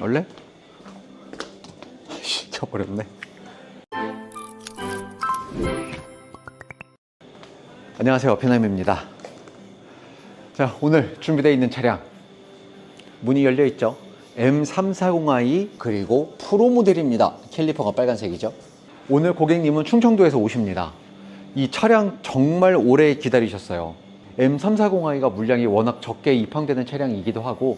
원래? 시켜버렸네. 안녕하세요. 피나임입니다. 자, 오늘 준비되어 있는 차량. 문이 열려 있죠. M340i 그리고 프로 모델입니다. 캘리퍼가 빨간색이죠. 오늘 고객님은 충청도에서 오십니다. 이 차량 정말 오래 기다리셨어요. M340i가 물량이 워낙 적게 입항되는 차량이기도 하고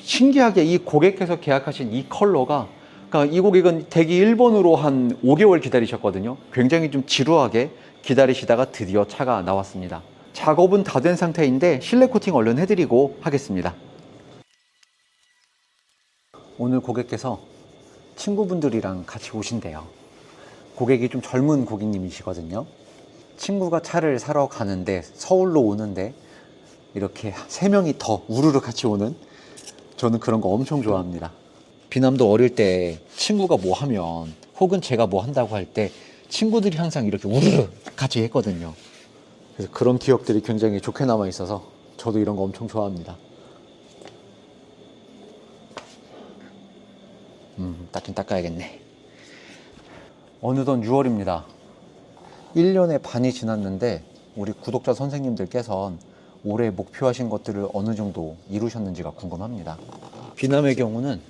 신기하게 이 고객께서 계약하신 이 컬러가 그러니까 이 고객은 대기 1번으로 한 5개월 기다리셨거든요. 굉장히 좀 지루하게 기다리시다가 드디어 차가 나왔습니다. 작업은 다 된 상태인데 실내 코팅 얼른 해드리고 하겠습니다. 오늘 고객께서 친구분들이랑 같이 오신대요. 고객이 좀 젊은 고객님이시거든요. 친구가 차를 사러 가는데 서울로 오는데 이렇게 세 명이 더 우르르 같이 오는 저는 그런 거 엄청 좋아합니다. 비남도 어릴 때 친구가 뭐 하면 혹은 제가 뭐 한다고 할 때 친구들이 항상 이렇게 우르르 같이 했거든요. 그래서 그런 기억들이 굉장히 좋게 남아 있어서 저도 이런 거 엄청 좋아합니다. 음, 닦긴 닦아야겠네. 어느덧 6월입니다. 1년의 반이 지났는데 우리 구독자 선생님들께선 올해 목표하신 것들을 어느 정도 이루셨는지가 궁금합니다. 비남의 경우는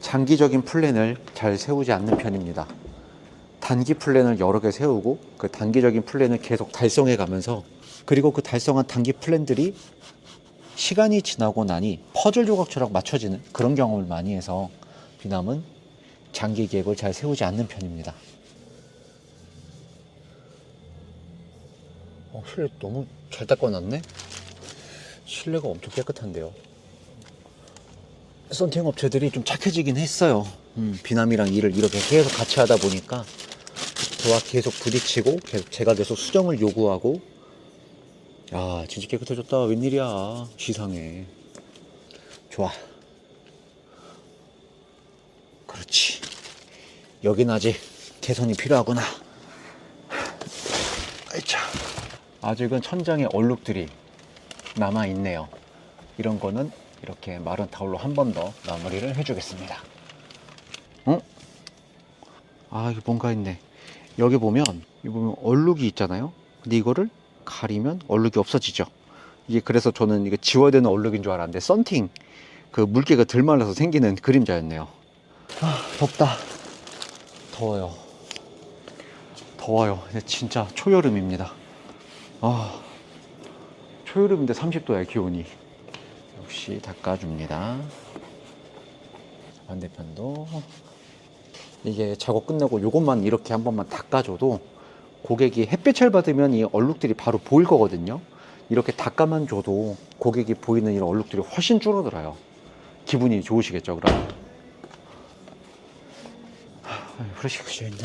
장기적인 플랜을 잘 세우지 않는 편입니다. 단기 플랜을 여러 개 세우고 그 단기적인 플랜을 계속 달성해 가면서 그리고 그 달성한 단기 플랜들이 시간이 지나고 나니 퍼즐 조각처럼 맞춰지는 그런 경험을 많이 해서 비남은 장기 계획을 잘 세우지 않는 편입니다. 어, 실내 너무 잘 닦아놨네? 실내가 엄청 깨끗한데요. 썬팅 업체들이 좀 착해지긴 했어요. 음, 비남이랑 일을 이렇게 계속 같이 하다 보니까 저와 계속 부딪히고 계속 제가 계속 수정을 요구하고. 야 진짜 깨끗해졌다. 웬일이야 시상해 좋아. 그렇지. 여긴 아직 개선이 필요하구나. 아이차. 아직은 천장에 얼룩들이 남아 있네요. 이런 거는 이렇게 마른 타올로 한 번 더 마무리를 해주겠습니다. 어? 아, 이게 뭔가 있네. 여기 보면, 여기 보면 얼룩이 있잖아요. 근데 이거를 가리면 얼룩이 없어지죠. 이게 그래서 저는 이게 지워야 되는 얼룩인 줄 알았는데, 썬팅, 그 물기가 덜 말라서 생기는 그림자였네요. 아, 덥다. 더워요. 더워요. 진짜 초여름입니다. 아, 초여름인데 30도야 기온이. 역시 닦아줍니다. 반대편도 이게 작업 끝내고 이것만 이렇게 한 번만 닦아줘도 고객이 햇빛을 받으면 이 얼룩들이 바로 보일 거거든요. 이렇게 닦아만 줘도 고객이 보이는 이런 얼룩들이 훨씬 줄어들어요. 기분이 좋으시겠죠, 그럼? 하, 후레쉬 그셔있네.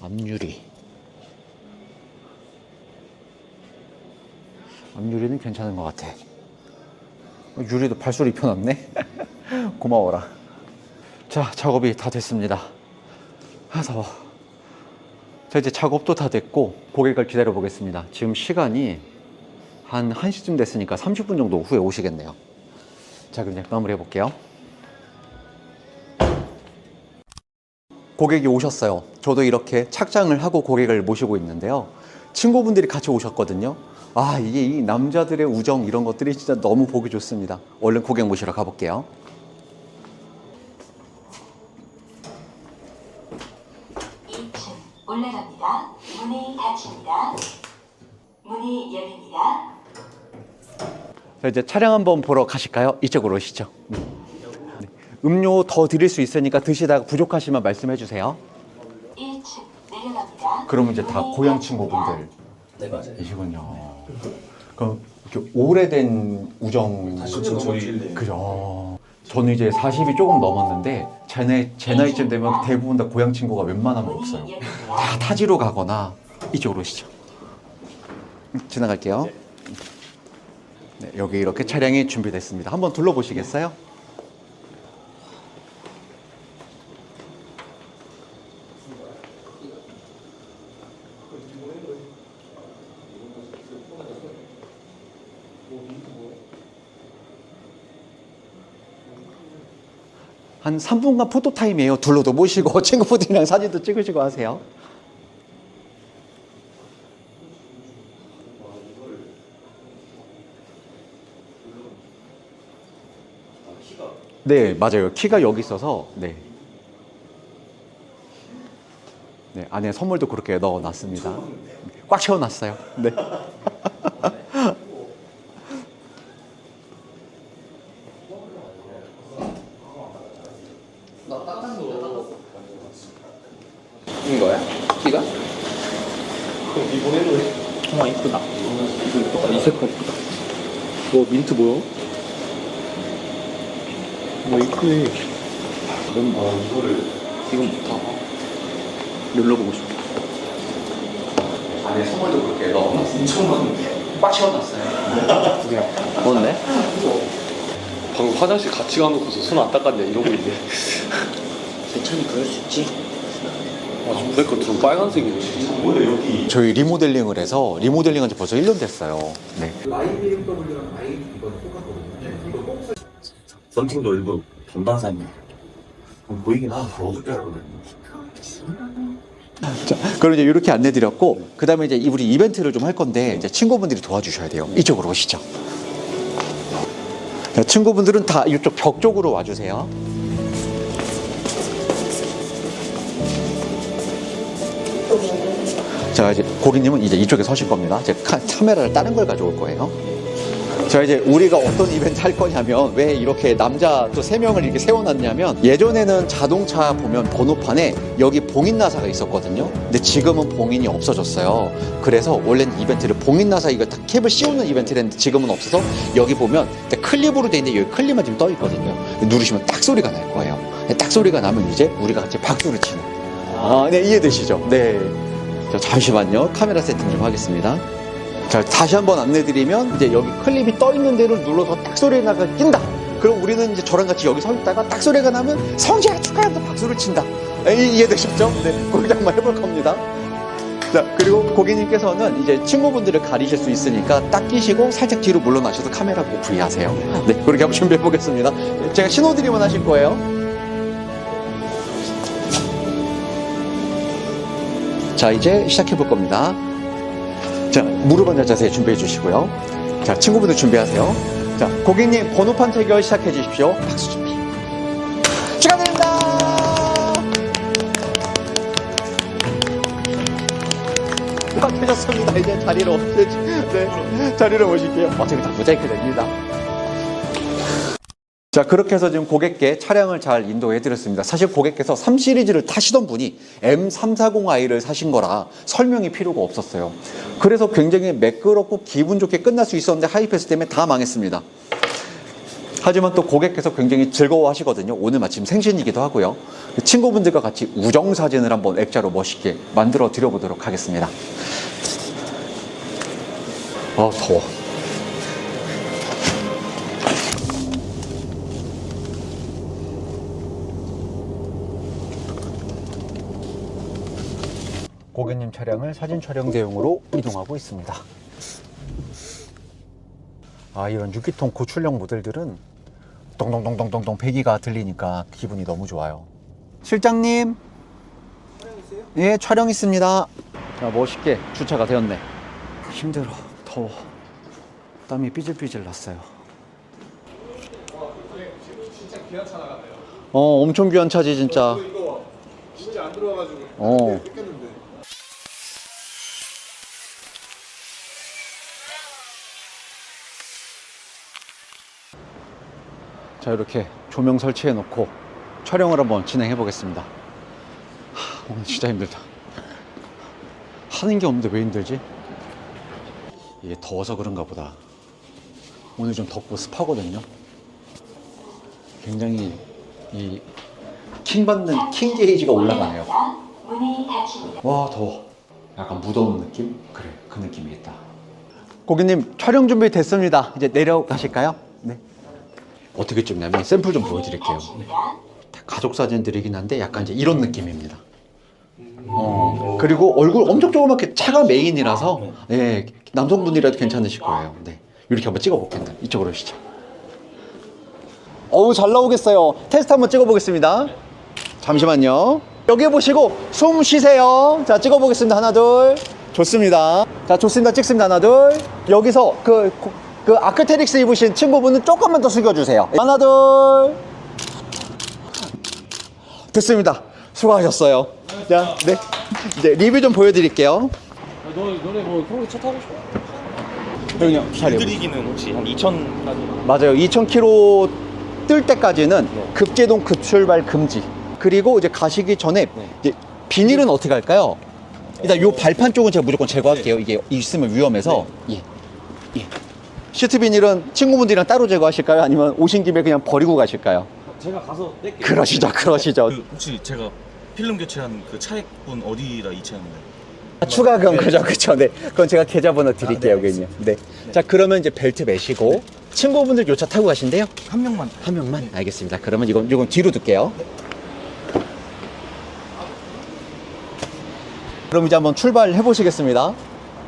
앞유리. 앞유리는 괜찮은 것 같아. 어, 유리도 발소리 입혀놨네. 고마워라. 자, 작업이 다 됐습니다. 아, 더워. 자, 이제 작업도 다 됐고, 고객을 기다려 보겠습니다. 지금 시간이 한 1시쯤 됐으니까 30분 정도 후에 오시겠네요. 자, 그럼 이제 마무리 해볼게요. 고객이 오셨어요. 저도 이렇게 착장을 하고 고객을 모시고 있는데요. 친구분들이 같이 오셨거든요. 아, 이게 이 남자들의 우정 이런 것들이 진짜 너무 보기 좋습니다. 얼른 고객 모시러 가볼게요. 층 올라갑니다. 문이 닫힙니다. 문이 열립니다. 자, 이제 차량 한번 보러 가실까요? 이쪽으로 오시죠. 네. 음료 더 드릴 수 있으니까 드시다가 부족하시면 말씀해 주세요. 1층 내려갑니다. 그러면 이제 다 문이 고향 닫힙니다. 친구분들 네 맞아요. 이시군요. 그럼 이렇게 오래된 우정 그렇죠, 저희 그죠. 저는 이제 40이 조금 넘었는데 제 나이, 제 나이쯤 되면 대부분 다 고향 친구가 웬만하면 없어요. 다 타지로 가거나 이쪽으로 오시죠. 음, 지나갈게요. 네, 여기 이렇게 차량이 준비됐습니다. 한번 둘러보시겠어요? 한 3분간 포토타임이에요. 둘러도 모시고 친구분들이랑 사진도 찍으시고 하세요. 네, 맞아요. 키가 여기 있어서 네. 네, 안에 선물도 그렇게 넣어 놨습니다. 꽉 채워 놨어요. 네. 이거야? 키가? 정말 이쁘다. 이 색깔 이쁘다. 뭐 민트 뭐야? 뭐 이쁘네. 넌 이거를 지금부터 눌러보고 싶어. 안에 선물도 그렇게 넣어 놨습니다. 꽉 채워 놨어요. 뭔데? 방금 화장실 같이 가놓고서 손 안 닦았냐 이러고 있네. 괜찮이 그럴 수 있지. 아, 좀 빨간색이네. 저희 리모델링을 해서 리모델링한 지 벌써 1년 됐어요. 네. 썬팅도 일부 전반산이야. 보이긴 하는데 어떻게. 자, 그럼 이제 이렇게 안내 드렸고, 그 다음에 이제 우리 이벤트를 좀 할 건데, 이제 친구분들이 도와주셔야 돼요. 이쪽으로 오시죠. 자, 친구분들은 다 이쪽 벽 쪽으로 와주세요. 자, 이제 고객님은 이제 이쪽에 서실 겁니다. 카, 카메라를 다른 걸 가져올 거예요. 자, 이제 우리가 어떤 이벤트 할 거냐면, 왜 이렇게 남자 또 세 명을 이렇게 세워놨냐면, 예전에는 자동차 보면 번호판에 여기 봉인 나사가 있었거든요. 근데 지금은 봉인이 없어졌어요. 그래서 원래는 이벤트를 봉인 나사 이거 다 캡을 씌우는 이벤트를 했는데 지금은 없어서 여기 보면 클립으로 돼 있는데 여기 클립만 지금 떠 있거든요. 누르시면 딱 소리가 날 거예요. 딱 소리가 나면 이제 우리가 같이 박수를 치는. 아, 네, 이해되시죠? 네. 자, 잠시만요. 카메라 세팅 좀 하겠습니다. 자, 다시 한번 안내드리면 이제 여기 클립이 떠 있는 데를 눌러서 딱 소리가 나가 낀다. 그럼 우리는 이제 저랑 같이 여기 서 있다가 딱 소리가 나면 성재야 축하한다 박수를 친다. 이- 이해되셨죠? 네, 그렇게 한번 해볼 겁니다. 자, 그리고 고객님께서는 이제 친구분들을 가리실 수 있으니까 딱 끼시고 살짝 뒤로 물러나셔서 카메라 꼭 분리하세요. 네, 그렇게 한번 준비해 보겠습니다. 제가 신호 드리면 하실 거예요. 자, 이제 시작해 볼 겁니다. 자, 무릎 앉아 자세 준비해 주시고요. 자, 친구분들 준비하세요. 자, 고객님 번호판 체결 시작해 주십시오. 박수 준비. 축하드립니다. 다 되셨습니다. 이제 자리로 네, 자리로 오실게요. 어차피 다 모자이크 됩니다. 자, 그렇게 해서 지금 고객께 차량을 잘 인도해 드렸습니다. 사실 고객께서 3 시리즈를 타시던 분이 M340i를 사신 거라 설명이 필요가 없었어요. 그래서 굉장히 매끄럽고 기분 좋게 끝날 수 있었는데 하이패스 때문에 다 망했습니다. 하지만 또 고객께서 굉장히 즐거워 하시거든요. 오늘 마침 생신이기도 하고요. 친구분들과 같이 우정 사진을 한번 액자로 멋있게 만들어 드려보도록 하겠습니다. 아, 더워. 고객님 차량을 사진 촬영 대용으로 이동하고 있습니다. 아, 이런 6기통 고출력 모델들은 동동동동동동 배기가 들리니까 기분이 너무 좋아요. 실장님. 예, 촬영 있습니다. 자, 멋있게 주차가 되었네. 힘들어. 더워. 땀이 삐질삐질 났어요. 어, 엄청 귀한 차지 진짜. 진짜 안 들어와가지고 어. 뺏겼는데 자 이렇게 조명 설치해 놓고 촬영을 한번 진행해 보겠습니다 하, 오늘 진짜 힘들다 하는 게 없는데 왜 힘들지? 이게 더워서 그런가 보다 오늘 좀 덥고 습하거든요 굉장히 이 킹받는 킹 게이지가 올라가네요. 와 더워 약간 무더운 느낌? 그래 그 느낌이겠다 고객님 촬영 준비 됐습니다 이제 내려가실까요? 네 어떻게 찍냐면 샘플 좀 보여드릴게요. 가족 사진들이긴 한데 약간 이제 이런 느낌입니다 어, 그리고 얼굴 엄청 조그맣게 차가 메인이라서 예, 남성분이라도 괜찮으실 거예요 네 이렇게 한번 찍어볼게요 이쪽으로 오시죠 어우, 잘 나오겠어요. 테스트 한번 찍어보겠습니다. 잠시만요. 여기 보시고 숨 쉬세요. 자, 찍어보겠습니다. 하나, 둘. 좋습니다. 자, 좋습니다. 찍습니다. 하나, 둘. 여기서 그, 그 아크테릭스 입으신 친구분은 조금만 더 숙여주세요. 하나, 둘. 됐습니다. 수고하셨어요. 자, 네. 이제 리뷰 좀 보여드릴게요. 너, 너네 뭐 평소에 차 타고 싶어? 그냥 차려. 드리기는 혹시 한 2,000까지? 맞아요. 2,000km 뜰 때까지는 급제동 급출발 금지. 그리고 이제 가시기 전에 이제 비닐은 어떻게 할까요? 일단 요 발판 쪽은 제가 무조건 제거할게요. 이게 있으면 위험해서. 예. 예. 시트 비닐은 친구분들이랑 따로 제거하실까요? 아니면 오신 김에 그냥 버리고 가실까요? 제가 가서 뗄게요. 그러시죠, 그러시죠. 그 혹시 제가 필름 교체한 그 차액분 어디다 이체했나요? 추가금 그죠, 그죠. 네, 그건 제가 계좌번호 드릴게요, 고객님. 네. 자, 그러면 이제 벨트 매시고 친구분들 요차 타고 가신대요? 한 명만. 한 명만? 알겠습니다. 그러면 이건, 이건 뒤로 둘게요. 그럼 이제 한번 출발해 보시겠습니다.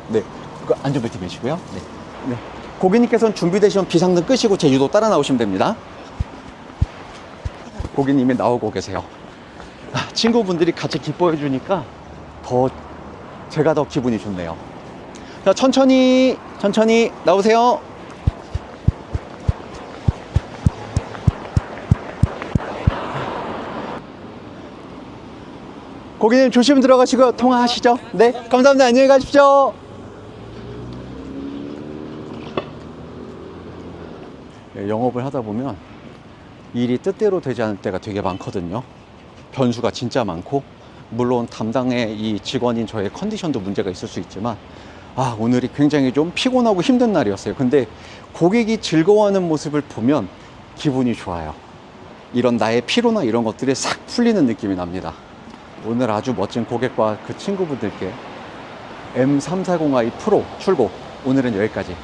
네. 그 안전벨트 매시고요. 네. 네. 고객님께서는 준비되시면 비상등 끄시고 제 유도 따라 나오시면 됩니다. 고객님이 나오고 계세요. 아, 친구분들이 같이 기뻐해 주니까 더 제가 더 기분이 좋네요. 자, 천천히 천천히 나오세요. 고객님 조심 들어가시고 통화하시죠. 네, 감사합니다. 안녕히 가십시오. 영업을 하다 보면 일이 뜻대로 되지 않을 때가 되게 많거든요. 변수가 진짜 많고 물론 담당의 이 직원인 저의 컨디션도 문제가 있을 수 있지만 아 오늘이 굉장히 좀 피곤하고 힘든 날이었어요. 근데 고객이 즐거워하는 모습을 보면 기분이 좋아요. 이런 나의 피로나 이런 것들이 싹 풀리는 느낌이 납니다. 오늘 아주 멋진 고객과 그 친구분들께 M340i 프로 출고 오늘은 여기까지